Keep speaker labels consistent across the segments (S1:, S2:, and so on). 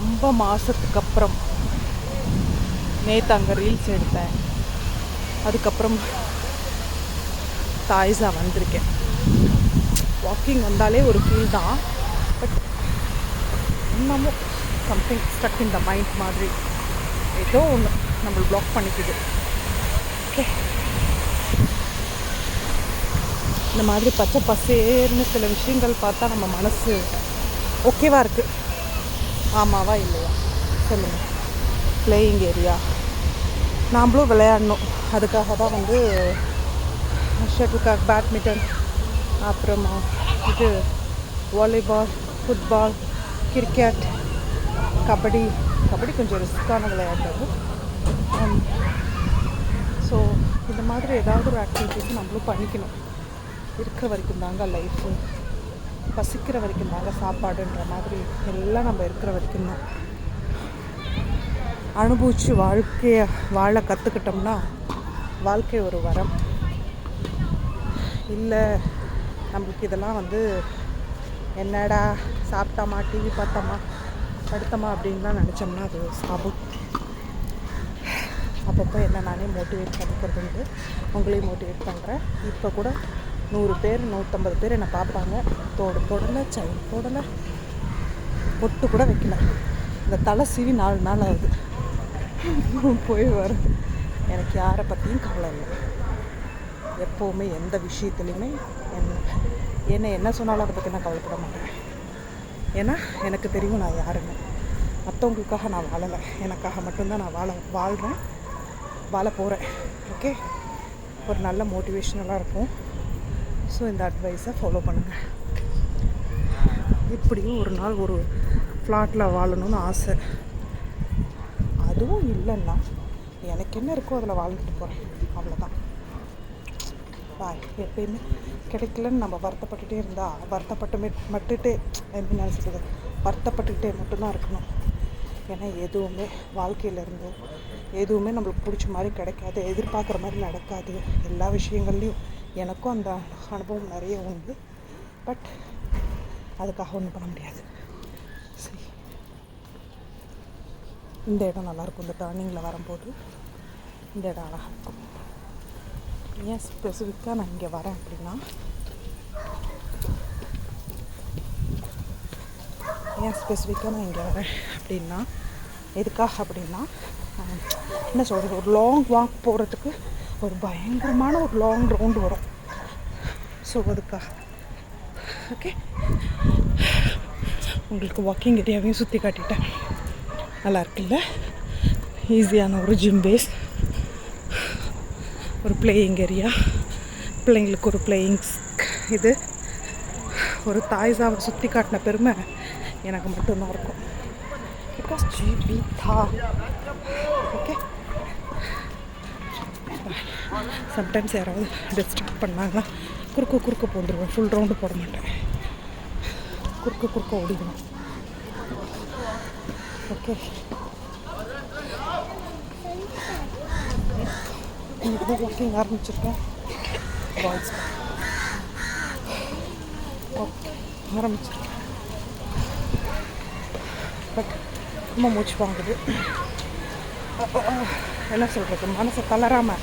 S1: ரொம்ப மாதத்துக்கு அப்புறம் நேற்று அங்கே ரீல்ஸ் எடுத்தேன். அதுக்கப்புறம் தாய்ஸாக வந்திருக்கேன். வாக்கிங் வந்தாலே ஒரு ஃபீல் தான். பட் இன்னமும் something stuck in the mind மாதிரி. ஏதோ ஒன்று நம்மளை பிளாக் பண்ணிக்குது. ஓகே இந்த மாதிரி பச்சை பசேர்னு சில விஷயங்கள் பார்த்தா நம்ம மனசு ஓகேவாக இருக்குது ஆமாவா இல்லையா? சொல்லுங்கள் பிளேயிங் ஏரியா நாம்ளும் விளையாடணும். அதுக்காக தான் வந்து ஷட்டில்காக் பேட்மிண்டன் அப்புறமா இது volleyball football cricket kabaddi. Kabaddi கொஞ்சம் ரிஸ்க்கான விளையாட்டு ஸோ um, இந்த மாதிரி ஏதாவது ஒரு ஆக்டிவிட்டிஸ் நம்மளும் பண்ணிக்கணும். இருக்கிற வரைக்கும் தாங்க லைஃபு பசிக்கிற வரைக்கும் தாங்க சாப்பாடுன்ற மாதிரி எல்லாம் நம்ம இருக்கிற வரைக்கும் தான். அனுபவித்து வாழ்க்கையை வாழ கற்றுக்கிட்டோம்னா வாழ்க்கை ஒரு வரம். இல்லை நம்மளுக்கு இதெல்லாம் வந்து என்னடா சாப்பிட்டோமா டிவி பார்த்தோமா படுத்தோமா அப்படின்லாம் நினச்சோம்னா அது சாபம். அப்பப்போ என்ன நானே மோட்டிவேட் பண்ணிக்கிறது வந்து உங்களையும் மோட்டிவேட் பண்ணுறேன் இப்போ கூட நூறு பேர் நூற்றம்பது பேர் என்னை பார்ப்பாங்க. தோடு போடலை செயின் போடலை பொட்டு கூட வைக்கல. இந்த தலை சீவி நாலு நாள் ஆகுது. போய் வரும் எனக்கு யாரை பற்றியும் கவலை இல்லை. எப்போவுமே எந்த விஷயத்துலையுமே என்ன என்ன என்ன சொன்னாலும் அதை பற்றி நான் கவலைப்பட மாட்டேன். ஏன்னா எனக்கு தெரியும் நான் யாருன்னு. மற்றவங்களுக்காக நான் வாழலை. எனக்காக மட்டும்தான் நான் வாழ வாழ்கிறேன் வாழ போகிறேன் ஓகே ஒரு நல்ல மோட்டிவேஷ்னலாக இருக்கும். ஸோ இந்த அட்வைஸை ஃபாலோ பண்ணுங்கள் இப்படியும் ஒரு நாள் ஒரு ஃப்ளாட்டில் வாழணும்னு ஆசை. அதுவும் இல்லைன்னா எனக்கு என்ன இருக்கோ அதில் வாழ்ந்துட்டு போகிறேன் அவ்வளோதான் பாய் எப்பயுமே கிடைக்கலன்னு நம்ம வருத்தப்பட்டுகிட்டே இருந்தால் வருத்தப்பட்டுமே மட்டுட்டே என்ன நினச்சிட்டு வருத்தப்பட்டுக்கிட்டே மட்டும்தான் இருக்கணும். ஏன்னா எதுவுமே வாழ்க்கையிலேருந்து எதுவுமே நம்மளுக்கு பிடிச்ச மாதிரி கிடைக்காது எதிர்பார்க்குற மாதிரி நடக்காது. எல்லா விஷயங்கள்லையும் எனக்கும் அந்த அனுபவம் நிறைய உண்டு. பட் அதுக்காக ஒன்றும் பண்ண முடியாது. சரி. இந்த இடம் நல்லாயிருக்கும் இந்த டர்னிங்கில் வரும்போது இந்த இடம் அழகாக இருக்கும். ஏன் ஸ்பெசிஃபிக்காக நான் இங்கே வரேன் அப்படின்னா ஏன் ஸ்பெசிஃபிக்காக நான் இங்கே வரேன் அப்படின்னா எதுக்காக அப்படின்னா என்ன சொல்கிறது ஒரு லாங் வாக் போகிறதுக்கு ஒரு பயங்கரமான ஒரு லாங் ரவுண்டு வரும். ஸோ அதுக்காக. ஓகே உங்களுக்கு வாக்கிங் ஏரியாவையும் சுற்றி காட்டிட்டேன். நல்லா இருக்குல்ல? ஈஸியான ஒரு ஜிம் பேஸ் ஒரு பிளேயிங் ஏரியா பிள்ளைங்களுக்கு ஒரு பிளேயிங் இது. ஒரு தாய்ஸாவை சுற்றி காட்டின பெருமை எனக்கு மட்டும்தான் இருக்கும். பிகாஸ் ஜீவிதா ஓகே சம்டைம்ஸ் யாராவது டிஸ்டர்ப் பண்ணாங்கன்னா குறுக்க குறுக்க போந்துடுவேன் ஃபுல் ரவுண்டு போட மாட்டேன். குறுக்க குறுக்க ஓடிடுவேன். ஓகே இன்னைக்கு வாக்கிங் ஆரம்பிச்சிருக்கேன். பாய்ஸ் ஓகே ஆரம்பிச்சிருக்கேன். பட் ரொம்ப மூச்சு வாங்குது. என்ன சொல்கிறது மனசை தளராமல்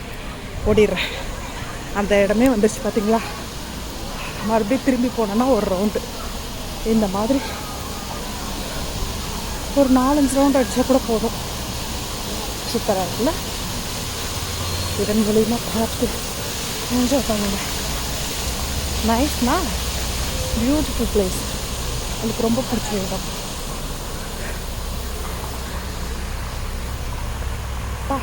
S1: ஓடிடுறேன். அந்த இடமே வந்துச்சு பார்த்தீங்களா மறுபடியும் திரும்பி போனேன்னா ஒரு ரவுண்டு இந்த மாதிரி. ஒரு நாலஞ்சு ரவுண்ட் அடித்தா கூட போதும். சூப்பராக இருக்குல்ல? இதன் மூலியமாக பார்த்து என்ஜாய் பண்ணுங்க. நைஸ்னா பியூட்டிஃபுல் பிளேஸ் எனக்கு ரொம்ப பிடிச்ச இடம். பா.